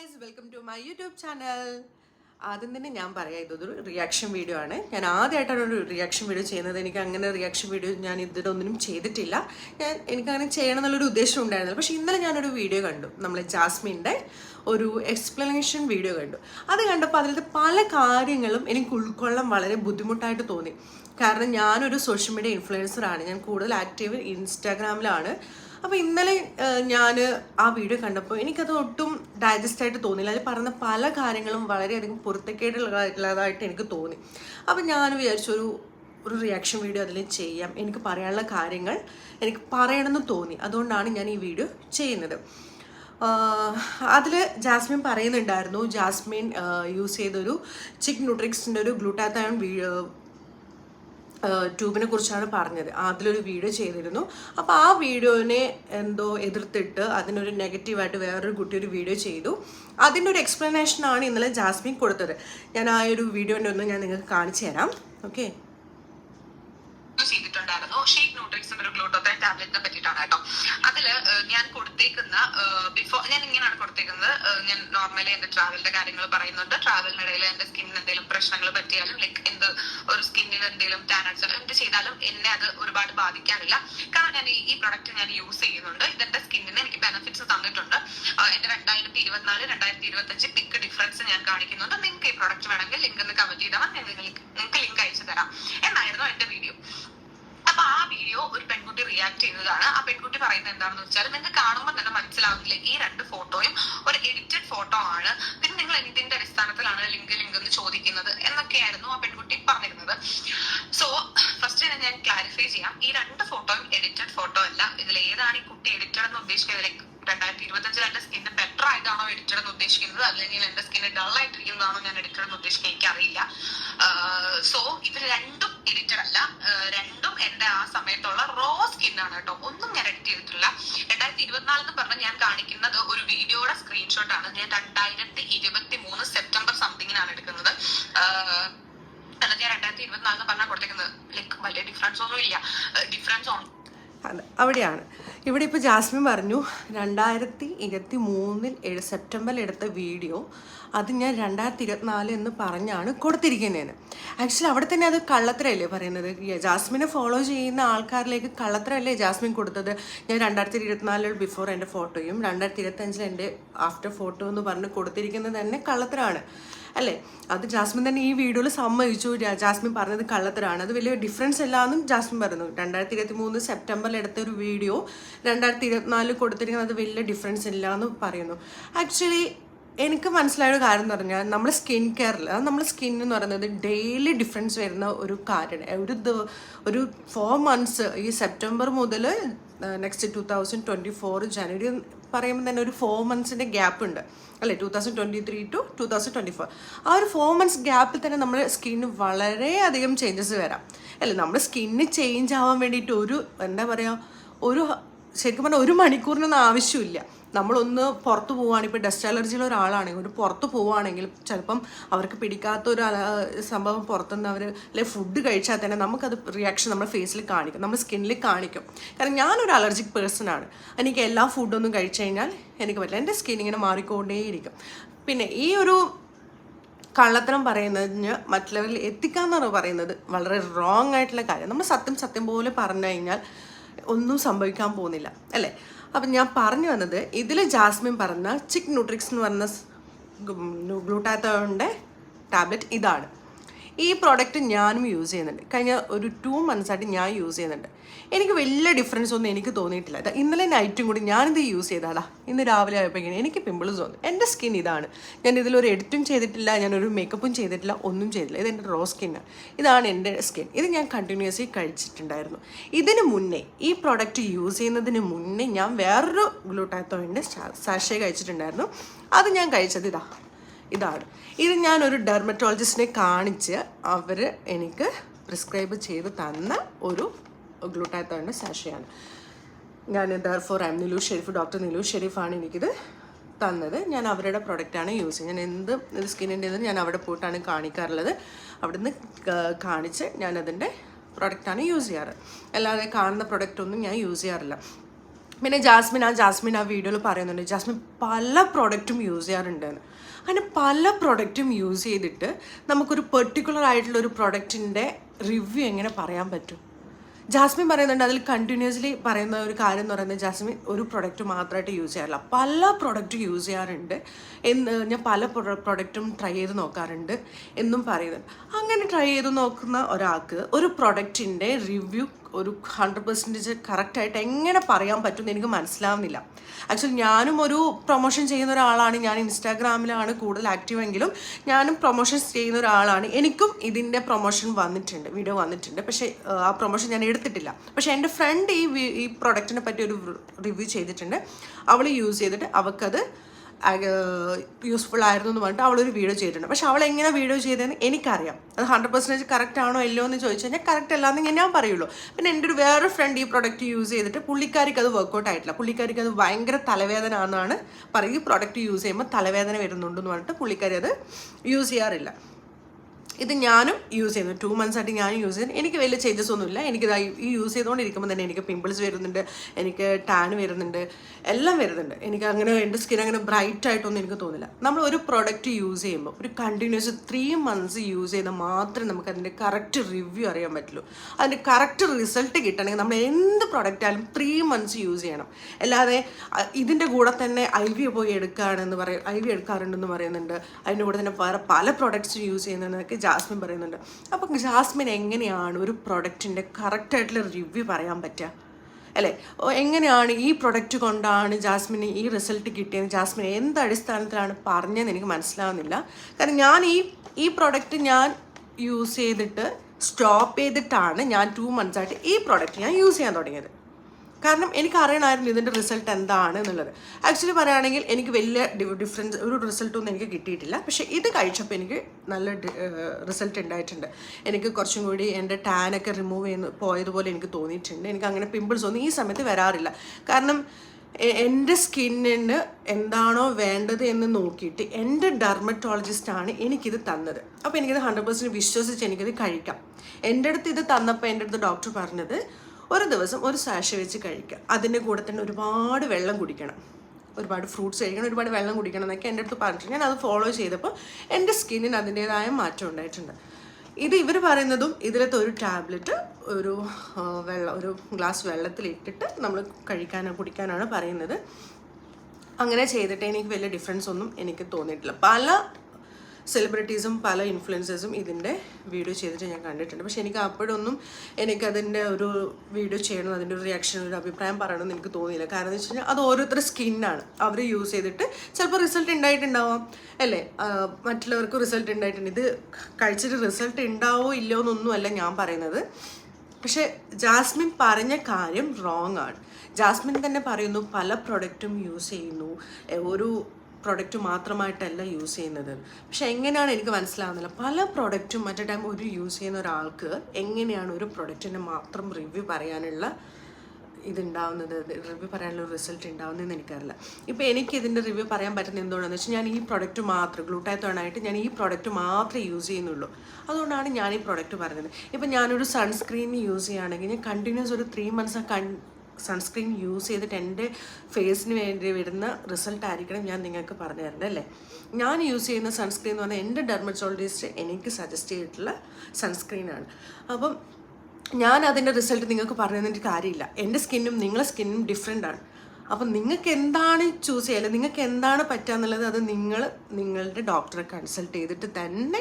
Guys welcome to my YouTube channel ആദ്യം തന്നെ ഞാൻ പറയാം ഇതൊരു റിയാക്ഷൻ വീഡിയോ ആണ്. ഞാൻ ആദ്യമായിട്ടാണ് ഒരു റിയാക്ഷൻ വീഡിയോ ചെയ്യുന്നത്. എനിക്ക് അങ്ങനെ റിയാക്ഷൻ വീഡിയോ ഞാൻ ഇതിലൊന്നിനും ചെയ്തിട്ടില്ല. ഞാൻ എനിക്കങ്ങനെ ചെയ്യണം എന്നുള്ളൊരു ഉദ്ദേശം ഉണ്ടായിരുന്നില്ല. പക്ഷേ ഇന്നലെ ഞാനൊരു വീഡിയോ കണ്ടു. നമ്മളെ ജാസ്മിന്റെ ഒരു എക്സ്പ്ലനേഷൻ വീഡിയോ കണ്ടു. അത് കണ്ടപ്പോൾ അതിലത്തെ പല കാര്യങ്ങളും എനിക്ക് ഉൾക്കൊള്ളാൻ വളരെ ബുദ്ധിമുട്ടായിട്ട് തോന്നി. കാരണം ഞാനൊരു സോഷ്യൽ മീഡിയ ഇൻഫ്ലുവൻസറാണ് ഞാൻ കൂടുതൽ ആക്റ്റീവ് ഇൻസ്റ്റാഗ്രാമിലാണ് അപ്പോൾ ഇന്നലെ ഞാൻ ആ വീഡിയോ കണ്ടപ്പോൾ എനിക്കത് ഒട്ടും ഡൈജസ്റ്റ് ആയിട്ട് തോന്നിയില്ല. അതിൽ പറഞ്ഞ പല കാര്യങ്ങളും വളരെയധികം പുറത്തേക്കേട്ടുള്ളതായിട്ട് എനിക്ക് തോന്നി. അപ്പം ഞാൻ വിചാരിച്ചൊരു ഒരു റിയാക്ഷൻ വീഡിയോ അതിൽ ചെയ്യാം. എനിക്ക് പറയാനുള്ള കാര്യങ്ങൾ എനിക്ക് പറയണമെന്ന് തോന്നി. അതുകൊണ്ടാണ് ഞാൻ ഈ വീഡിയോ ചെയ്യുന്നത്. അതിൽ ജാസ്മിൻ പറയുന്നുണ്ടായിരുന്നു. ജാസ്മിൻ യൂസ് ചെയ്തൊരു ചിക്ക് ന്യൂട്രിക്സിന്റെ ഒരു ഗ്ലൂട്ടാത്തായോൺ ട്യൂബിനെ കുറിച്ചാണ് പറഞ്ഞത്. അതിലൊരു വീഡിയോ ചെയ്തിരുന്നു. അപ്പോൾ ആ വീഡിയോനെ എന്തോ എതിർത്തിട്ട് അതിനൊരു നെഗറ്റീവായിട്ട് വേറൊരു കുട്ടി ഒരു വീഡിയോ ചെയ്തു. അതിന്റെ ഒരു എക്സ്പ്ലനേഷനാണ് ഇന്നലെ ജാസ്മിൻ കൊടുത്തത്. ഞാൻ ആ ഒരു വീഡിയോന്റെ ഒന്ന് ഞാൻ നിങ്ങൾക്ക് കാണിച്ചു തരാം. ഓക്കെ ചെയ്തിട്ടുണ്ടായിരുന്നു ഷീറ്റ് ന്യൂട്രിക്സും ഒരു ഗ്ലൂട്ടോത്തൈൻ ടാബ്ലറ്റിനെ പറ്റിയിട്ടാണ് കേട്ടോ. അതിൽ ഞാൻ കൊടുത്തേക്കുന്ന ബിഫോർ ഞാൻ ഇങ്ങനെയാണ് കൊടുത്തേക്കുന്നത്. ഞാൻ നോർമലി എന്റെ ട്രാവലിന്റെ കാര്യങ്ങൾ പറയുന്നുണ്ട്. ട്രാവലിനിടയിൽ എന്റെ സ്കിന്നിന് എന്തെങ്കിലും പ്രശ്നങ്ങൾ പറ്റിയാലും ലൈക്ക് എന്ത് ഒരു സ്കിന്നിന് എന്തെങ്കിലും ടാനഡ്സ് എന്ത് ചെയ്താലും എന്നെ അത് ഒരുപാട് ബാധിക്കാറില്ല. കാരണം ഞാൻ ഈ- പ്രൊഡക്റ്റ് ഞാൻ യൂസ് ചെയ്യുന്നുണ്ട്. ഇതെന്റെ സ്കിന്നിന് എനിക്ക് ബെനിഫിറ്റ്സ് തന്നിട്ടുണ്ട്. എന്റെ രണ്ടായിരത്തി ഇരുപത്തിനാല് രണ്ടായിരത്തി ഇരുപത്തി അഞ്ച് ഡിഫറൻസ് ഞാൻ കാണിക്കുന്നുണ്ട്. നിങ്ങൾക്ക് ഈ പ്രൊഡക്റ്റ് വേണമെങ്കിൽ ലിങ്ക് ഒന്ന് കമന്റ് ചെയ്താൽ നിങ്ങൾക്ക് ലിങ്ക് അയച്ചു തരാം. എന്നായിരുന്നു എന്റെ വീഡിയോ അപ്പൊ ആ വീഡിയോ ഒരു പെൺകുട്ടി റിയാക്ട് ചെയ്യുന്നതാണ്. ആ പെൺകുട്ടി പറയുന്നത് എന്താണെന്ന് വെച്ചാൽ നിങ്ങൾക്ക് കാണുമ്പോൾ തന്നെ മനസ്സിലാവുന്നില്ല ഈ രണ്ട് ഫോട്ടോയും ഒരു എഡിറ്റഡ് ഫോട്ടോ ആണ്. പിന്നെ നിങ്ങൾ എന്തിന്റെ അടിസ്ഥാനത്തിലാണ് ലിങ്ക് ലിങ്ക് എന്ന് ചോദിക്കുന്നത് എന്നൊക്കെയായിരുന്നു. ഉദ്ദേശിക്കുന്നത് അല്ലെങ്കിൽ എന്റെ സ്കിന്ന് ഡൾ ആയിട്ടിരിക്കുന്നതാണോ ഞാൻ എഡിറ്റർ ഉദ്ദേശിക്കുന്നത് എനിക്കറിയില്ല. സോ ഇവർ രണ്ടും എഡിറ്റഡ് അല്ല. രണ്ടും എന്റെ ആ സമയത്തുള്ള റോ സ്കിന്നാണ് കേട്ടോ. ഒന്നും ഞാൻ എഡിറ്റ് ചെയ്തിട്ടില്ല. രണ്ടായിരത്തി ഇരുപത്തിനാല് എന്ന് പറഞ്ഞാൽ ഞാൻ കാണിക്കുന്നത് ഒരു വീഡിയോയുടെ സ്ക്രീൻഷോട്ട് ആണ്. ഞാൻ രണ്ടായിരത്തി ഇരുപത്തി മൂന്ന് സെപ്റ്റംബർ സംതിങ്ങിനാണ് എടുക്കുന്നത്. അല്ല രണ്ടായിരത്തി ഇരുപത്തിനാലിന് പറഞ്ഞാൽ കൊടുത്തേക്കുന്നത്. ലൈക്ക് വലിയ ഡിഫറൻസ് ഒന്നും ഇല്ല ഡിഫറൻസ് അവിടെയാണ്. ഇവിടെ ഇപ്പോൾ ജാസ്മിൻ പറഞ്ഞു രണ്ടായിരത്തി ഇരുപത്തി മൂന്നിൽ സെപ്റ്റംബറിൽ എടുത്ത വീഡിയോ അത് ഞാൻ രണ്ടായിരത്തി ഇരുപത്തിനാല് എന്ന് പറഞ്ഞാണ് കൊടുത്തിരിക്കുന്നതെന്ന് ആക്ച്വലി അവിടെ തന്നെ അത് കള്ളത്തരല്ലേ പറയുന്നത്? ജാസ്മിനെ ഫോളോ ചെയ്യുന്ന ആൾക്കാരിലേക്ക് കള്ളത്തരല്ലേ ജാസ്മിൻ കൊടുത്തത്? ഞാൻ രണ്ടായിരത്തി ഇരുപത്തിനാലിൽ ബിഫോർ എന്റെ ഫോട്ടോയും രണ്ടായിരത്തി ഇരുപത്തഞ്ചിൽ എന്റെ ആഫ്റ്റർ ഫോട്ടോ എന്ന് പറഞ്ഞ് കൊടുത്തിരിക്കുന്നത് തന്നെ കള്ളത്തരാണ്. അല്ലേ? അത് ജാസ്മിൻ തന്നെ ഈ വീഡിയോയിൽ സമ്മതിച്ചു. ജാസ്മിൻ പറഞ്ഞത് കള്ളത്തരാണ്. അത് വലിയ ഡിഫറൻസ് ഇല്ലാന്നും ജാസ്മിൻ പറഞ്ഞു രണ്ടായിരത്തി ഇരുപത്തി മൂന്ന് സെപ്റ്റംബറിൽ എടുത്ത ഒരു വീഡിയോ രണ്ടായിരത്തി ഇരുപത്തിനാലിൽ കൊടുത്തിരിക്കുന്നത് വലിയ ഡിഫറൻസ് ഇല്ല എന്ന് പറയുന്നു. ആക്ച്വലി എനിക്ക് മനസ്സിലായ ഒരു കാര്യം എന്ന് പറഞ്ഞാൽ നമ്മൾ സ്കിൻ കെയറിൽ നമ്മൾ സ്കിൻ എന്ന് പറയുന്നത് ഡെയിലി ഡിഫറൻസ് വരുന്ന ഒരു കാര്യമാണ്. ഒരു ഒരു ഫോർ മന്ത്സ് ഈ സെപ്റ്റംബർ മുതൽ next two thousand twenty four ജനുവരി പറയുമ്പോൾ തന്നെ ഒരു ഫോർ മന്ത്സിന്റെ ഗ്യാപ്പ് ഉണ്ട്. അല്ലേ? Two thousand twenty three two two thousand twenty four ആ ഒരു ഫോർ മന്ത്സ് ഗ്യാപ്പിൽ തന്നെ നമ്മുടെ സ്കിന്നിന് വളരെയധികം ചേഞ്ചസ് വരാം. അല്ലേ? നമ്മുടെ സ്കിന്ന് ചേഞ്ച് ആവാൻ വേണ്ടിയിട്ട് ഒരു എന്താ പറയുക ഒരു ശരിക്കും പറഞ്ഞാൽ ഒരു മണിക്കൂറിനൊന്നും ആവശ്യമില്ല. നമ്മളൊന്ന് പുറത്ത് പോവുകയാണെങ്കിൽ ഇപ്പോൾ ഡസ്റ്റ് അലർജിയുള്ള ഒരാളാണെങ്കിൽ ഒരു പുറത്ത് പോവുകയാണെങ്കിൽ ചിലപ്പം അവർക്ക് പിടിക്കാത്ത ഒരു സംഭവം പുറത്തുനിന്ന് അവർ അല്ലെ ഫുഡ് കഴിച്ചാൽ തന്നെ നമുക്കത് റിയാക്ഷൻ നമ്മുടെ ഫേസിൽ കാണിക്കും. നമ്മുടെ സ്കിന്നിൽ കാണിക്കും. കാരണം ഞാനൊരു അലർജിക് പേഴ്സൺ ആണ്. എനിക്ക് എല്ലാ ഫുഡൊന്നും കഴിച്ചു കഴിഞ്ഞാൽ എനിക്ക് പറ്റില്ല. എന്റെ സ്കിൻ ഇങ്ങനെ മാറിക്കൊണ്ടേയിരിക്കും. പിന്നെ ഈ ഒരു കള്ളത്തരം പറയുന്നതിന് മറ്റുള്ളവരിൽ എത്തിക്കാന്നാണ് പറയുന്നത് വളരെ റോങ് ആയിട്ടുള്ള കാര്യം. നമ്മൾ സത്യം സത്യം പോലെ പറഞ്ഞു കഴിഞ്ഞാൽ ഒന്നും സംഭവിക്കാൻ പോകുന്നില്ല. അല്ലേ? അപ്പം ഞാൻ പറഞ്ഞു വന്നത് ഇതിൽ ജാസ്മിൻ പറഞ്ഞ ചിക് ന്യൂട്രിക്സ് എന്ന് പറഞ്ഞ ഗ്ലൂട്ടാത്തോണിന്റെ ടാബ്ലറ്റ് ഇതാണ്. ഈ പ്രോഡക്റ്റ് ഞാനും യൂസ് ചെയ്യുന്നുണ്ട്. കഴിഞ്ഞ ഒരു ടു മന്ത്സായിട്ട് ഞാൻ യൂസ് ചെയ്യുന്നുണ്ട്. എനിക്ക് വലിയ ഡിഫറൻസ് ഒന്നും എനിക്ക് തോന്നിയിട്ടില്ല. ഇന്നലെ നൈറ്റും കൂടി ഞാനിത് യൂസ് ചെയ്താടാ. ഇന്ന് രാവിലെ ആയപ്പോഴേക്കും എനിക്ക് പിമ്പിൾസ് തോന്നി എന്റെ സ്കിൻ ഇതാണ്. ഞാൻ ഇതിലൊരു എഡിറ്റും ചെയ്തിട്ടില്ല ഞാനൊരു മേക്കപ്പും ചെയ്തിട്ടില്ല ഒന്നും ചെയ്തില്ല ഇത് എന്റെ റോ സ്കിന്നാണ് ഇതാണ് എന്റെ സ്കിൻ ഇത് ഞാൻ കണ്ടിന്യൂസ്ലി കഴിച്ചിട്ടുണ്ടായിരുന്നു. ഇതിന് മുന്നേ ഈ പ്രോഡക്റ്റ് യൂസ് ചെയ്യുന്നതിന് മുന്നേ ഞാൻ വേറൊരു ഗ്ലൂട്ടാത്തോയിന്റെ സാഷേ കഴിച്ചിട്ടുണ്ടായിരുന്നു. അത് ഞാൻ കഴിച്ചത് ഇതാ. ഇതാണ്. ഇത് ഒരു ഡെർമറ്റോളജിസ്റ്റിനെ കാണിച്ച് അവർ എനിക്ക് പ്രിസ്ക്രൈബ് ചെയ്ത് തന്ന ഒരു ഗ്ലൂട്ടാത്തോയിന്റെ സാഷയാണ് ഞാൻ therefore am Nilu Sherif doctor Nilu ഷെരീഫാണ് എനിക്കിത് തന്നത്. ഞാൻ അവരുടെ പ്രൊഡക്റ്റാണ് യൂസ് ചെയ്യുന്നത്. ഞാൻ എന്ത് ഇത് സ്കിന്നിന്റെ ഞാൻ അവിടെ പോയിട്ടാണ് കാണിക്കാറുള്ളത്. അവിടുന്ന് കാണിച്ച് ഞാൻ അതിന്റെ പ്രൊഡക്റ്റാണ് യൂസ് ചെയ്യാറ്. അല്ലാതെ കാണുന്ന പ്രൊഡക്റ്റ് ഒന്നും ഞാൻ യൂസ് ചെയ്യാറില്ല. പിന്നെ ജാസ്മിൻ ആ ജാസ്മിൻ ആ വീഡിയോയിൽ പറയുന്നുണ്ട് ജാസ്മിൻ പല പ്രോഡക്റ്റും യൂസ് ചെയ്യാറുണ്ട്. എന്ന്. അങ്ങനെ പല പ്രൊഡക്റ്റും യൂസ് ചെയ്തിട്ട് നമുക്കൊരു പെർട്ടിക്കുലർ ആയിട്ടുള്ള ഒരു പ്രൊഡക്റ്റിന്റെ റിവ്യൂ എങ്ങനെ പറയാൻ പറ്റും? ജാസ്മിൻ പറയുന്നുണ്ട് അതിൽ കണ്ടിന്യൂസ്ലി പറയുന്ന ഒരു കാര്യം എന്ന് പറയുന്നത് ജാസ്മിൻ ഒരു പ്രൊഡക്റ്റ് മാത്രമായിട്ട് യൂസ് ചെയ്യാറില്ല. പല പ്രൊഡക്റ്റ് യൂസ് ചെയ്യാറുണ്ട് എന്ന് ഞാൻ പല പ്രൊഡക്റ്റും ട്രൈ ചെയ്ത് നോക്കാറുണ്ട് എന്നും പറയുന്നുണ്ട്. അങ്ങനെ ട്രൈ ചെയ്ത് നോക്കുന്ന ഒരാൾക്ക് ഒരു പ്രൊഡക്റ്റിന്റെ റിവ്യൂ ഒരു ഹൺഡ്രഡ് പെർസെന്റേജ് കറക്റ്റായിട്ട് എങ്ങനെ പറയാൻ പറ്റുമെന്ന് എനിക്ക് മനസ്സിലാവുന്നില്ല. ആക്ച്വലി ഞാനും ഒരു പ്രൊമോഷൻ ചെയ്യുന്ന ഒരാളാണ്. ഞാൻ ഇൻസ്റ്റാഗ്രാമിലാണ് കൂടുതൽ ആക്റ്റീവ് എങ്കിലും ഞാനും പ്രൊമോഷൻ ചെയ്യുന്ന ഒരാളാണ്. എനിക്കും ഇതിന്റെ പ്രൊമോഷൻ വന്നിട്ടുണ്ട് വീഡിയോ വന്നിട്ടുണ്ട്. പക്ഷേ ആ പ്രൊമോഷൻ ഞാൻ എടുത്തിട്ടില്ല. പക്ഷേ എന്റെ ഫ്രണ്ട് ഈ ഈ പ്രൊഡക്റ്റിനെ പറ്റി ഒരു റിവ്യൂ ചെയ്തിട്ടുണ്ട്. അവൾ യൂസ് ചെയ്തിട്ട് അവൾക്കത് യൂസ്ഫുൾ ആയിരുന്നു എന്ന് പറഞ്ഞിട്ട് അവളൊരു വീഡിയോ ചെയ്തിട്ടുണ്ട്. പക്ഷെ അവൾ എങ്ങനെ വീഡിയോ ചെയ്തതെന്ന് എനിക്കറിയാം. അത് ഹൺഡ്രഡ് പെർസെന്റേജ് കറക്റ്റ് ആണോ അല്ലോ എന്ന് ചോദിച്ചു കഴിഞ്ഞാൽ കറക്റ്റ് അല്ലാന്ന് ഞാൻ പറയുള്ളൂ. പിന്നെ എന്റെ ഒരു വേറെ ഫ്രണ്ട് ഈ പ്രൊഡക്റ്റ് യൂസ് ചെയ്തിട്ട് പുള്ളിക്കാരിക്ക് അത് വർക്കൗട്ട് ആയിട്ടില്ല. പുള്ളിക്കാരിക്ക് അത് ഭയങ്കര തലവേദന ആണെന്നാണ് പറയും ഈ പ്രൊഡക്റ്റ് യൂസ് ചെയ്യുമ്പോൾ തലവേദന വരുന്നുണ്ടെന്ന് പറഞ്ഞിട്ട് പുള്ളിക്കാരി അത് യൂസ് ചെയ്യാറില്ല. ഇത് ഞാനും യൂസ് ചെയ്യുന്നു. ടു മന്ത്സ് ആയിട്ട് ഞാനും യൂസ് ചെയ്യുന്നു. എനിക്ക് വലിയ ചേഞ്ചസ് ഒന്നുമില്ല. എനിക്കിത് ഈ യൂസ് ചെയ്തുകൊണ്ടിരിക്കുമ്പോൾ തന്നെ എനിക്ക് പിമ്പിൾസ് വരുന്നുണ്ട് എനിക്ക് ടാൻ വരുന്നുണ്ട് എല്ലാം വരുന്നുണ്ട്. എനിക്ക് അങ്ങനെ എന്റെ സ്കിൻ അങ്ങനെ ബ്രൈറ്റ് ആയിട്ടൊന്നും എനിക്ക് തോന്നില്ല. നമ്മൾ ഒരു പ്രോഡക്റ്റ് യൂസ് ചെയ്യുമ്പോൾ ഒരു കണ്ടിന്യൂസ് ത്രീ മന്ത്സ് യൂസ് ചെയ്താൽ മാത്രമേ നമുക്ക് അതിന്റെ കറക്റ്റ് റിവ്യൂ അറിയാൻ പറ്റുള്ളൂ. അതിന്റെ കറക്റ്റ് റിസൾട്ട് കിട്ടണമെങ്കിൽ നമ്മൾ എന്ത് പ്രൊഡക്റ്റ് ആയാലും ത്രീ മന്ത്സ് യൂസ് ചെയ്യണം. അല്ലാതെ ഇതിന്റെ കൂടെ തന്നെ ഐ വി പോയി എടുക്കുകയാണെന്ന് പറയും ഐ വി എടുക്കാറുണ്ടെന്ന് പറയുന്നുണ്ട്. അതിന്റെ കൂടെ തന്നെ വേറെ പല പ്രോഡക്റ്റ്സ് യൂസ് ചെയ്യുന്നതെന്നൊക്കെ ജാസ്മിൻ പറയുന്നുണ്ട് അപ്പം ജാസ്മിൻ എങ്ങനെയാണ് ഒരു പ്രൊഡക്റ്റിന്റെ കറക്റ്റായിട്ടുള്ള റിവ്യൂ പറയാൻ പറ്റുക അല്ലേ? എങ്ങനെയാണ് ഈ പ്രൊഡക്റ്റ് കൊണ്ടാണ് ജാസ്മിന് ഈ റിസൾട്ട് കിട്ടിയത് ജാസ്മിൻ എന്ത് അടിസ്ഥാനത്തിലാണ് പറഞ്ഞതെന്ന് എനിക്ക് മനസ്സിലാവുന്നില്ല. കാരണം ഞാൻ ഈ ഈ പ്രൊഡക്റ്റ് ഞാൻ യൂസ് ചെയ്തിട്ട് സ്റ്റോപ്പ് ചെയ്തിട്ടാണ് ഞാൻ ടു മന്ത്സ് ആയിട്ട് ഈ പ്രൊഡക്റ്റ് ഞാൻ യൂസ് ചെയ്യാൻ തുടങ്ങിയത്. കാരണം എനിക്ക് അറിയണമായിരുന്നു ഇതിന്റെ റിസൾട്ട് എന്താണ് എന്നുള്ളത്. ആക്ച്വലി പറയുകയാണെങ്കിൽ എനിക്ക് വലിയ ഡിഫറൻസ് ഒരു റിസൾട്ടൊന്നും എനിക്ക് കിട്ടിയിട്ടില്ല. പക്ഷേ ഇത് കഴിച്ചപ്പോൾ എനിക്ക് നല്ല റിസൾട്ട് ഉണ്ടായിട്ടുണ്ട്. എനിക്ക് കുറച്ചും കൂടി എന്റെ ടാനൊക്കെ റിമൂവ് ചെയ്യുന്ന പോയതുപോലെ എനിക്ക് തോന്നിയിട്ടുണ്ട്. എനിക്ക് അങ്ങനെ പിമ്പിൾസ് ഒന്നും ഈ സമയത്ത് വരാറില്ല. കാരണം എന്റെ സ്കിന്നിന് എന്താണോ വേണ്ടത് എന്ന് നോക്കിയിട്ട് എന്റെ ഡെർമറ്റോളജിസ്റ്റാണ് എനിക്കിത് തന്നത്. അപ്പോൾ എനിക്കിത് ഹൺഡ്രഡ് പെർസെന്റ് വിശ്വസിച്ച് എനിക്കിത് കഴിക്കാം. എന്റെ അടുത്ത് ഇത് തന്നപ്പോൾ എന്റെ അടുത്ത് ഡോക്ടർ പറഞ്ഞത് ഒരു ദിവസം ഒരു സാഷ വെച്ച് കഴിക്കുക. അതിന്റെ കൂടെ തന്നെ ഒരുപാട് വെള്ളം കുടിക്കണം. ഒരുപാട് ഫ്രൂട്ട്സ് കഴിക്കണം ഒരുപാട് വെള്ളം കുടിക്കണം എന്നൊക്കെ എന്റെ അടുത്ത് പറഞ്ഞിട്ട് ഞാൻ അത് ഫോളോ ചെയ്തപ്പോൾ എന്റെ സ്കിന്നിന് അതിന്റേതായ മാറ്റം ഉണ്ടായിട്ടുണ്ട്. ഇത് ഇവർ പറയുന്നതും ഇതിലത്തെ ഒരു ടാബ്ലറ്റ് ഒരു വെള്ളം ഒരു ഗ്ലാസ് വെള്ളത്തിൽ ഇട്ടിട്ട് നമ്മൾ കഴിക്കാനോ കുടിക്കാനാണ് പറയുന്നത്. അങ്ങനെ ചെയ്തിട്ട് എനിക്ക് വലിയ ഡിഫറൻസ് ഒന്നും എനിക്ക് തോന്നിയിട്ടില്ല. പല സെലിബ്രിറ്റീസും പല ഇൻഫ്ലുവൻസേഴ്സും ഇതിന്റെ വീഡിയോ ചെയ്തിട്ട് ഞാൻ കണ്ടിട്ടുണ്ട്. പക്ഷേ എനിക്ക് അപ്പോഴൊന്നും എനിക്കതിന്റെ ഒരു വീഡിയോ ചെയ്യണം അതിന്റെ ഒരു റിയാക്ഷൻ ഒരു അഭിപ്രായം പറയണമെന്ന് എനിക്ക് തോന്നിയില്ല. കാരണം എന്ന് വെച്ച് കഴിഞ്ഞാൽ അത് ഓരോരുത്തരുടെ സ്കിന്നാണ് അവർ യൂസ് ചെയ്തിട്ട് ചിലപ്പോൾ റിസൾട്ട് ഉണ്ടായിട്ടുണ്ടാവാം അല്ലേ? മറ്റുള്ളവർക്ക് റിസൾട്ട് ഉണ്ടായിട്ടുണ്ട് ഇത് കഴിച്ചിട്ട് റിസൾട്ട് ഉണ്ടാവോ ഇല്ലയോ എന്നൊന്നുമല്ല ഞാൻ പറയുന്നത്. പക്ഷേ ജാസ്മിൻ പറഞ്ഞ കാര്യം റോങ് ആണ്. ജാസ്മിൻ തന്നെ പറയുന്നു പല പ്രൊഡക്റ്റും യൂസ് ചെയ്യുന്നു. ഒരു പ്രൊഡക്റ്റ് മാത്രമായിട്ടല്ല യൂസ് ചെയ്യുന്നത്. പക്ഷെ എങ്ങനെയാണ് എനിക്ക് മനസ്സിലാവുന്നില്ല. പല പ്രൊഡക്റ്റും മറ്റേ ടൈം ഒരു യൂസ് ചെയ്യുന്ന ഒരാൾക്ക് എങ്ങനെയാണ് ഒരു പ്രൊഡക്റ്റിനെ മാത്രം റിവ്യൂ പറയാനുള്ള ഇതുണ്ടാവുന്നത് റിവ്യൂ പറയാനുള്ള റിസൾട്ട് ഉണ്ടാവുന്നതെന്ന് എനിക്കറിയില്ല. ഇപ്പോൾ എനിക്ക് ഇതിന്റെ റിവ്യൂ പറയാൻ പറ്റുന്ന എന്തുകൊണ്ടെന്ന് വെച്ചാൽ ഞാൻ ഈ പ്രൊഡക്റ്റ് മാത്രം ഗ്ലൂട്ടാത്തോണായിട്ട് ഞാൻ ഈ പ്രൊഡക്റ്റ് മാത്രമേ യൂസ് ചെയ്യുന്നുള്ളൂ. അതുകൊണ്ടാണ് ഞാൻ ഈ പ്രൊഡക്റ്റ് പറഞ്ഞത്. ഇപ്പം ഞാനൊരു സൺസ്ക്രീൻ യൂസ് ചെയ്യുകയാണെങ്കിൽ ഞാൻ കണ്ടിന്യൂസ് ഒരു ത്രീ മന്ത്സ് കൺ സൺസ്ക്രീൻ യൂസ് ചെയ്തിട്ട് എന്റെ ഫേസിന് വേണ്ടി വരുന്ന റിസൾട്ട് ആയിരിക്കണം ഞാൻ നിങ്ങൾക്ക് പറഞ്ഞു തരുന്നത് അല്ലേ? ഞാൻ യൂസ് ചെയ്യുന്ന സൺസ്ക്രീൻ എന്ന് പറഞ്ഞാൽ എന്റെ ഡെർമറ്റോളജിസ്റ്റ് എനിക്ക് സജസ്റ്റ് ചെയ്തിട്ടുള്ള സൺസ്ക്രീനാണ് അപ്പം ഞാൻ അതിന്റെ റിസൾട്ട് നിങ്ങൾക്ക് പറഞ്ഞു തന്നിട്ട് കാര്യമില്ല. എന്റെ സ്കിന്നും നിങ്ങളുടെ സ്കിന്നും ഡിഫറെന്റ് ആണ്. അപ്പം നിങ്ങൾക്ക് എന്താണ് ചൂസ് ചെയ്യുക അല്ലെങ്കിൽ നിങ്ങൾക്ക് എന്താണ് പറ്റുക എന്നുള്ളത് അത് നിങ്ങൾ നിങ്ങളുടെ ഡോക്ടറെ കൺസൾട്ട് ചെയ്തിട്ട് തന്നെ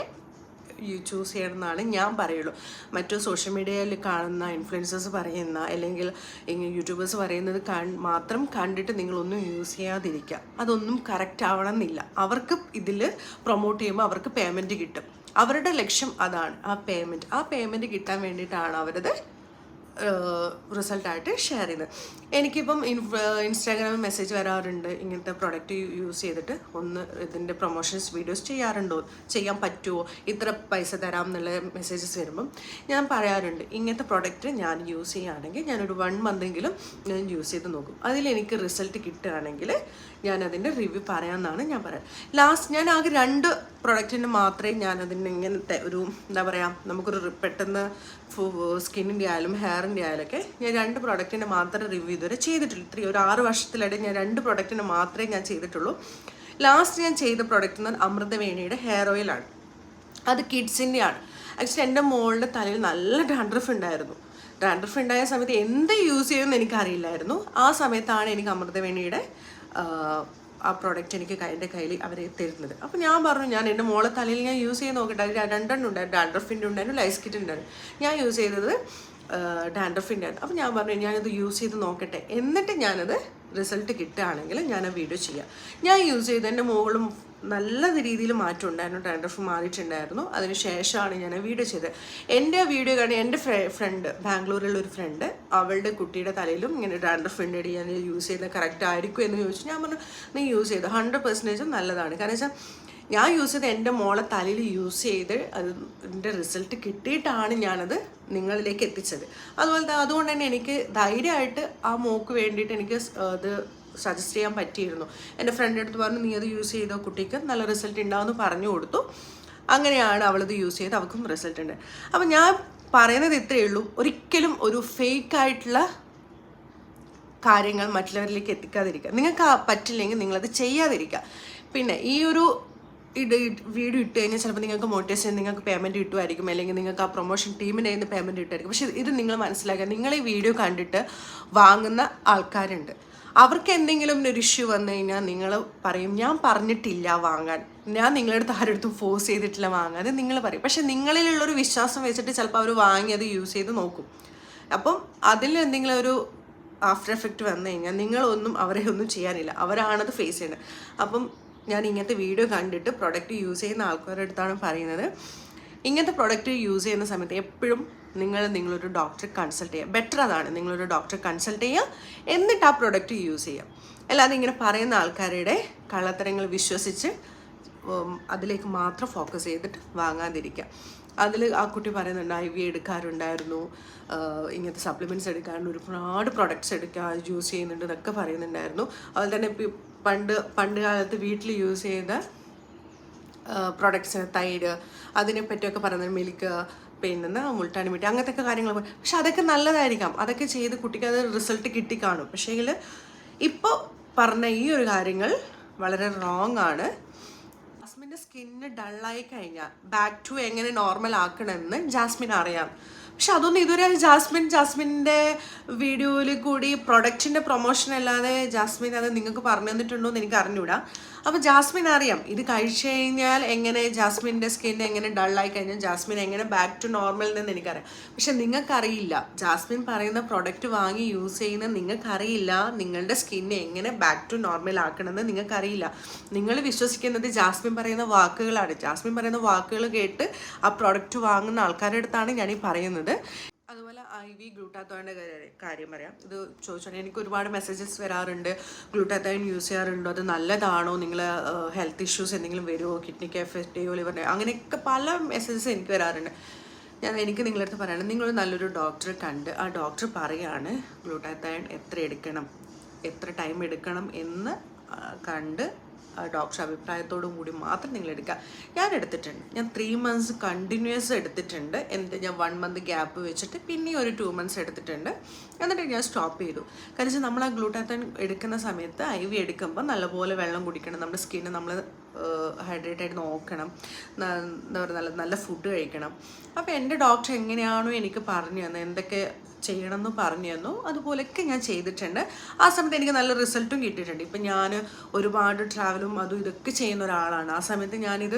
ചൂസ് ചെയ്യണമെന്നാണ് ഞാൻ പറയുള്ളൂ. മറ്റു സോഷ്യൽ മീഡിയയിൽ കാണുന്ന ഇൻഫ്ലുവൻസേഴ്സ് പറയുന്ന അല്ലെങ്കിൽ യൂട്യൂബേഴ്സ് പറയുന്നത് മാത്രം കണ്ടിട്ട് നിങ്ങളൊന്നും യൂസ് ചെയ്യാതിരിക്കുക. അതൊന്നും കറക്റ്റ് ആവണമെന്നില്ല. അവർക്ക് ഇതിൽ പ്രൊമോട്ട് ചെയ്യുമ്പോൾ അവർക്ക് പേയ്മെന്റ് കിട്ടും. അവരുടെ ലക്ഷ്യം അതാണ് ആ പേയ്മെന്റ് ആ പേയ്മെന്റ് കിട്ടാൻ വേണ്ടിയിട്ടാണ് അവരത് റിസൾട്ടായിട്ട് ഷെയർ ചെയ്യുന്നത് എനിക്കിപ്പം ഇൻസ്റ്റാഗ്രാമിൽ മെസ്സേജ് വരാറുണ്ട് ഇങ്ങനത്തെ പ്രൊഡക്റ്റ് യൂസ് ചെയ്തിട്ട്. ഒന്ന് ഇതിന്റെ പ്രൊമോഷൻസ് വീഡിയോസ് ചെയ്യാറുണ്ടോ? ചെയ്യാൻ പറ്റുമോ ഇത്ര പൈസ തരാം എന്നുള്ള മെസ്സേജസ് വരുമ്പം ഞാൻ പറയാറുണ്ട് ഇങ്ങനത്തെ പ്രൊഡക്റ്റ് ഞാൻ യൂസ് ചെയ്യുകയാണെങ്കിൽ ഞാനൊരു വൺ മന്തെങ്കിലും ഞാൻ യൂസ് ചെയ്ത് നോക്കും. അതിൽ എനിക്ക് റിസൾട്ട് കിട്ടുകയാണെങ്കിൽ ഞാൻ അതിന്റെ റിവ്യൂ പറയാമെന്നാണ് ഞാൻ പറയാം. ലാസ്റ്റ് ഞാൻ ആകെ രണ്ട് പ്രൊഡക്റ്റിന് മാത്രമേ ഞാൻ ഇങ്ങനത്തെ ഒരു എന്താ പറയുക നമുക്കൊരു പെട്ടെന്ന് സ്കിന്നിന്റെ ആയാലും ഹെയറിന്റെ ആയാലും ആയാലൊക്കെ ഞാൻ രണ്ട് പ്രൊഡക്റ്റിന് മാത്രമേ റിവ്യൂ ഇതുവരെ ചെയ്തിട്ടുള്ളൂ. ഇത്രയും ഒരു ആറ് വർഷത്തിലിടെ ഞാൻ രണ്ട് പ്രൊഡക്റ്റിന് മാത്രമേ ഞാൻ ചെയ്തിട്ടുള്ളൂ. ലാസ്റ്റ് ഞാൻ ചെയ്ത പ്രോഡക്റ്റ് എന്ന് പറഞ്ഞാൽ അമൃതവേണിയുടെ ഹെയർ ഓയിലാണ് അത് കിഡ്സിന്റെ ആണ്. ആക്ച്വലി എന്റെ മോളുടെ തലയിൽ നല്ല ഡാൻഡ്രഫ് ഉണ്ടായിരുന്നു. ഡാൻഡ്രഫ് ഉണ്ടായ സമയത്ത് എന്ത് യൂസ് ചെയ്യുമെന്ന് എനിക്കറിയില്ലായിരുന്നു. ആ സമയത്താണ് എനിക്ക് അമൃതവേണിയുടെ ആ, പ്രോഡക്റ്റ് എനിക്ക് എന്റെ കയ്യിൽ അവർ തരുന്നത്. അപ്പോൾ ഞാൻ പറഞ്ഞു ഞാൻ എന്റെ മോളെ തലയിൽ ഞാൻ യൂസ് ചെയ്ത് അതിൽ രണ്ടെണ്ണം ഉണ്ടായിരുന്നു. ഡാൻഡ്രഫിന്റെ ഉണ്ടായിരുന്നു ലൈസ് കിറ്റ് ഉണ്ടായിരുന്നു. ഞാൻ യൂസ് ചെയ്തത് ഡാൻഡ്രഫിന്റെ ആണ് അപ്പോൾ ഞാൻ പറഞ്ഞു ഞാനിത് യൂസ് ചെയ്ത് നോക്കട്ടെ. എന്നിട്ട് ഞാനത് റിസൾട്ട് കിട്ടുകയാണെങ്കിൽ ഞാൻ ആ വീഡിയോ ചെയ്യാം. ഞാൻ യൂസ് ചെയ്ത് എന്റെ മുകളും നല്ല രീതിയിൽ മാറ്റം ഉണ്ടായിരുന്നു ഡാൻഡ്രഫ് മാറിയിട്ടുണ്ടായിരുന്നു. അതിന് ശേഷമാണ് ഞാൻ വീഡിയോ ചെയ്തത്. എന്റെ വീഡിയോ കാണി എന്റെ ഫ്രണ്ട് ബാംഗ്ലൂരിലുള്ള ഒരു ഫ്രണ്ട് അവളുടെ കുട്ടിയുടെ തലയിലും ഇങ്ങനെ ഡാൻഡ്രഫ് ഉണ്ട് ഞാൻ യൂസ് ചെയ്തത് കറക്റ്റ് ആയിരിക്കും എന്ന് ചോദിച്ചു. ഞാൻ പറഞ്ഞു നീ യൂസ് ചെയ്തു ഹൺഡ്രഡ് പെർസെന്റേജും നല്ലതാണ്. കാരണം വെച്ചാൽ ഞാൻ യൂസ് ചെയ്ത് എന്റെ മോളെ തലയിൽ യൂസ് ചെയ്ത് അതിന്റെ റിസൾട്ട് കിട്ടിയിട്ടാണ് ഞാനത് നിങ്ങളിലേക്ക് എത്തിച്ചത്. അതുപോലെ അതുകൊണ്ട് തന്നെ എനിക്ക് ധൈര്യമായിട്ട് ആ മോക്ക് വേണ്ടിയിട്ട് എനിക്ക് അത് സജസ്റ്റ് ചെയ്യാൻ പറ്റിയിരുന്നു. എന്റെ ഫ്രണ്ട് അടുത്ത് പറഞ്ഞു നീ അത് യൂസ് ചെയ്തോ കുട്ടിക്ക്? നല്ല റിസൾട്ട് ഉണ്ടാവുമെന്ന് പറഞ്ഞു കൊടുത്തു. അങ്ങനെയാണ് അവളത് യൂസ് ചെയ്ത് അവൾക്കും റിസൾട്ട് ഉണ്ട് അപ്പം ഞാൻ പറയുന്നത് ഇത്രയേ ഉള്ളൂ. ഒരിക്കലും ഒരു ഫേക്ക് ആയിട്ടുള്ള കാര്യങ്ങൾ മറ്റുള്ളവരിലേക്ക് എത്തിക്കാതിരിക്കുക. നിങ്ങൾക്ക് പറ്റില്ലെങ്കിൽ നിങ്ങളത് ചെയ്യാതിരിക്കുക. പിന്നെ ഈ ഒരു ഇത് വീഡിയോ ഇട്ട് കഴിഞ്ഞാൽ ചിലപ്പോൾ നിങ്ങൾക്ക് മോട്ടിവേഷൻ നിങ്ങൾക്ക് പേയ്മെന്റ് കിട്ടുമായിരിക്കും അല്ലെങ്കിൽ നിങ്ങൾക്ക് ആ പ്രൊമോഷൻ ടീമിന്റെ നിന്ന് പേയ്മെന്റ് കിട്ടുമായിരിക്കും. പക്ഷേ ഇത് നിങ്ങൾ മനസ്സിലാക്കുക നിങ്ങൾ ഈ വീഡിയോ കണ്ടിട്ട് വാങ്ങുന്ന ആൾക്കാരുണ്ട്. അവർക്ക് എന്തെങ്കിലും ഒരു ഇഷ്യൂ വന്നു കഴിഞ്ഞാൽ നിങ്ങൾ പറയും ഞാൻ പറഞ്ഞിട്ടില്ല വാങ്ങാൻ. ഞാൻ നിങ്ങളുടെ അടുത്ത് ആരുടെ അടുത്തും ഫോഴ്സ് ചെയ്തിട്ടില്ല വാങ്ങാൻ. നിങ്ങൾ പറയും. പക്ഷേ നിങ്ങളിലുള്ളൊരു വിശ്വാസം വെച്ചിട്ട് ചിലപ്പോൾ അവർ വാങ്ങി അത് യൂസ് ചെയ്ത് നോക്കും. അപ്പം അതിൽ എന്തെങ്കിലും ഒരു ആഫ്റ്റർ എഫക്റ്റ് വന്നു കഴിഞ്ഞാൽ നിങ്ങളൊന്നും അവരെ ഒന്നും ചെയ്യാനില്ല. അവരാണത് ഫേസ് ചെയ്യുന്നത്. അപ്പം ഞാൻ ഇങ്ങനത്തെ വീഡിയോ കണ്ടിട്ട് പ്രൊഡക്റ്റ് യൂസ് ചെയ്യുന്ന ആൾക്കാരുടെ അടുത്താണ് പറയുന്നത്. ഇങ്ങനത്തെ പ്രൊഡക്റ്റ് യൂസ് ചെയ്യുന്ന സമയത്ത് എപ്പോഴും നിങ്ങൾ നിങ്ങളൊരു ഡോക്ടറെ കൺസൾട്ട് ചെയ്യുക. ബെറ്റർ അതാണ് നിങ്ങളൊരു ഡോക്ടറെ കൺസൾട്ട് ചെയ്യുക. എന്നിട്ട് ആ പ്രൊഡക്റ്റ് യൂസ് ചെയ്യുക. അല്ലാതെ ഇങ്ങനെ പറയുന്ന ആൾക്കാരുടെ കള്ളത്തരങ്ങൾ വിശ്വസിച്ച് അതിലേക്ക് മാത്രം ഫോക്കസ് ചെയ്തിട്ട് വാങ്ങാതിരിക്കുക. അതിൽ ആ കുട്ടി പറയുന്നുണ്ട് ഐ വി എടുക്കാറുണ്ടായിരുന്നു. ഇങ്ങനത്തെ സപ്ലിമെന്റ്സ് എടുക്കാറുണ്ട്. ഒരുപാട് പ്രൊഡക്ട്സ് എടുക്കുക യൂസ് ചെയ്യുന്നുണ്ട് എന്നൊക്കെ പറയുന്നുണ്ടായിരുന്നു. അതുപോലെ തന്നെ പണ്ട് പണ്ട് കാലത്ത് വീട്ടിൽ യൂസ് ചെയ്ത പ്രൊഡക്ട്സ് തൈര് അതിനെ പറ്റിയൊക്കെ പറയുന്നത് മിൽക്ക് പിന്നെ മുൾട്ടാണി മിട്ടി അങ്ങനത്തെ കാര്യങ്ങൾ പക്ഷെ അതൊക്കെ നല്ലതായിരിക്കാം. അതൊക്കെ ചെയ്ത് കുട്ടിക്ക് അത് റിസൾട്ട് കിട്ടി കാണും പക്ഷേങ്കിൽ ഇപ്പോൾ പറഞ്ഞ ഈ ഒരു കാര്യങ്ങൾ വളരെ റോങ് ആണ്. ജാസ്മിന്റെ സ്കിന്ന് ഡള്ളായി കഴിഞ്ഞാൽ ബാക്ക് ടു എങ്ങനെ നോർമൽ ആക്കണമെന്ന് ജാസ്മിൻ അറിയാം. പക്ഷെ അതൊന്നും ഇതുവരെ ജാസ്മിൻ ജാസ്മിന്റെ വീഡിയോയിൽ കൂടി പ്രൊഡക്റ്റിന്റെ പ്രൊമോഷൻ അല്ലാതെ ജാസ്മിൻ അത് നിങ്ങൾക്ക് പറഞ്ഞു തന്നിട്ടുണ്ടോ എന്ന് എനിക്ക് അറിഞ്ഞൂടാ അപ്പോൾ ജാസ്മിൻ അറിയാം ഇത് കഴിച്ചു കഴിഞ്ഞാൽ എങ്ങനെ ജാസ്മിന്റെ സ്കിൻ എങ്ങനെ ഡള്ളായി കഴിഞ്ഞാൽ ജാസ്മിൻ എങ്ങനെ ബാക്ക് ടു നോർമൽ എന്ന് എനിക്കറിയാം. പക്ഷെ നിങ്ങൾക്കറിയില്ല ജാസ്മിൻ പറയുന്ന പ്രൊഡക്റ്റ് വാങ്ങി യൂസ് ചെയ്യുന്ന നിങ്ങൾക്കറിയില്ല നിങ്ങളുടെ സ്കിന്നെ എങ്ങനെ ബാക്ക് ടു നോർമൽ ആക്കണമെന്ന് നിങ്ങൾക്കറിയില്ല. നിങ്ങൾ വിശ്വസിക്കുന്നത് ജാസ്മിൻ പറയുന്ന വാക്കുകളാണ്. ജാസ്മിൻ പറയുന്ന വാക്കുകൾ കേട്ട് ആ പ്രൊഡക്റ്റ് വാങ്ങുന്ന ആൾക്കാരുടെ അടുത്താണ് ഞാൻ ഈ പറയുന്നത്. ഐ വി ഗ്ലൂട്ടാത്തോയിന്റെ കാര്യം പറയാം. ഇത് ചോദിച്ചാൽ എനിക്ക് ഒരുപാട് മെസ്സേജസ് വരാറുണ്ട്. ഗ്ലൂട്ടാത്തോയിൻ യൂസ് ചെയ്യാറുണ്ടോ? അത് നല്ലതാണോ? നിങ്ങൾ ഹെൽത്ത് ഇഷ്യൂസ് എന്തെങ്കിലും വരുമോ? കിഡ്നിക്ക് എഫക്റ്റ് ചെയ്യുമോ ലിവറിന്റെ അങ്ങനെയൊക്കെ പല മെസ്സേജസ് എനിക്ക് വരാറുണ്ട്. ഞാൻ എനിക്ക് നിങ്ങളുടെ അടുത്ത് പറയണം നിങ്ങൾ നല്ലൊരു ഡോക്ടറെ കണ്ട് ആ ഡോക്ടർ പറയാണ് ഗ്ലൂട്ടാത്തോയിൻ എത്ര എടുക്കണം? എത്ര ടൈം എടുക്കണം? എന്ന് കണ്ട് ഡോക്ടർ അഭിപ്രായത്തോടും കൂടി മാത്രം നിങ്ങൾ എടുക്കുക. ഞാൻ എടുത്തിട്ടുണ്ട്. ഞാൻ ത്രീ മന്ത്സ് കണ്ടിന്യൂസ് എടുത്തിട്ടുണ്ട്. എന്നിട്ട് ഞാൻ വൺ മന്ത് ഗ്യാപ്പ് വെച്ചിട്ട് പിന്നെ ഒരു ടു മന്ത്സ് എടുത്തിട്ടുണ്ട്. എന്നിട്ട് ഞാൻ സ്റ്റോപ്പ് ചെയ്തു. കാരണം നമ്മൾ ആ ഗ്ലൂട്ടാത്തൻ എടുക്കുന്ന സമയത്ത് ഐ വി എടുക്കുമ്പോൾ നല്ലപോലെ വെള്ളം കുടിക്കണം. നമ്മുടെ സ്കിന്ന് നമ്മൾ ഹൈഡ്രേറ്റ് ആയിട്ട് നോക്കണം. എന്താ പറയുക നല്ല നല്ല ഫുഡ് കഴിക്കണം. അപ്പോൾ എന്റെ ഡോക്ടർ എങ്ങനെയാണോ എനിക്ക് പറഞ്ഞു തന്നത്. എന്തൊക്കെ ചെയ്യണമെന്ന് പറഞ്ഞു തന്നു അതുപോലെയൊക്കെ ഞാൻ ചെയ്തിട്ടുണ്ട്. ആ സമയത്ത് എനിക്ക് നല്ല റിസൾട്ടും കിട്ടിയിട്ടുണ്ട്. ഇപ്പം ഞാൻ ഒരുപാട് ട്രാവലും അതും ഇതൊക്കെ ചെയ്യുന്ന ഒരാളാണ്. ആ സമയത്ത് ഞാനിത്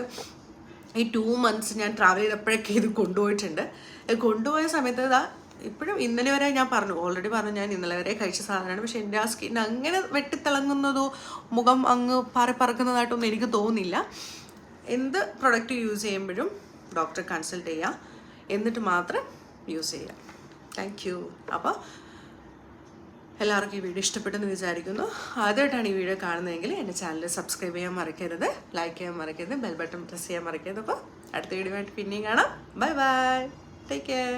ഈ ടു മന്ത്സ് ഞാൻ ട്രാവൽ ചെയ്തപ്പോഴൊക്കെ ഇത് കൊണ്ടുപോയിട്ടുണ്ട്. കൊണ്ടുപോയ സമയത്ത് ഇതാ ഇപ്പോഴും ഇന്നലെ വരെ ഞാൻ പറഞ്ഞു. ഓൾറെഡി പറഞ്ഞു ഞാൻ ഇന്നലെ വരെ കഴിച്ച സാധനമാണ്. പക്ഷെ എന്റെ ആ സ്കിൻ അങ്ങനെ വെട്ടിത്തിളങ്ങുന്നതോ മുഖം അങ്ങ് പറപ്പറക്കുന്നതായിട്ടൊന്നും എനിക്ക് തോന്നില്ല എന്ത് പ്രൊഡക്റ്റ് യൂസ് ചെയ്യുമ്പോഴും ഡോക്ടറെ കൺസൾട്ട് ചെയ്യുക എന്നിട്ട് മാത്രം യൂസ് ചെയ്യുക താങ്ക് യു അപ്പോൾ എല്ലാവർക്കും ഈ വീഡിയോ ഇഷ്ടപ്പെട്ടെന്ന് വിചാരിക്കുന്നു. ആദ്യമായിട്ടാണ് ഈ വീഡിയോ കാണുന്നതെങ്കിൽ എന്റെ ചാനൽ സബ്സ്ക്രൈബ് ചെയ്യാൻ മറക്കരുത് ലൈക്ക് ചെയ്യാൻ മറക്കരുത് ബെൽ ബട്ടൺ പ്രസ് ചെയ്യാൻ മറക്കരുത്. അപ്പോൾ അടുത്ത വീഡിയോ ആയിട്ട് പിന്നെയും കാണാം. Bye bye take care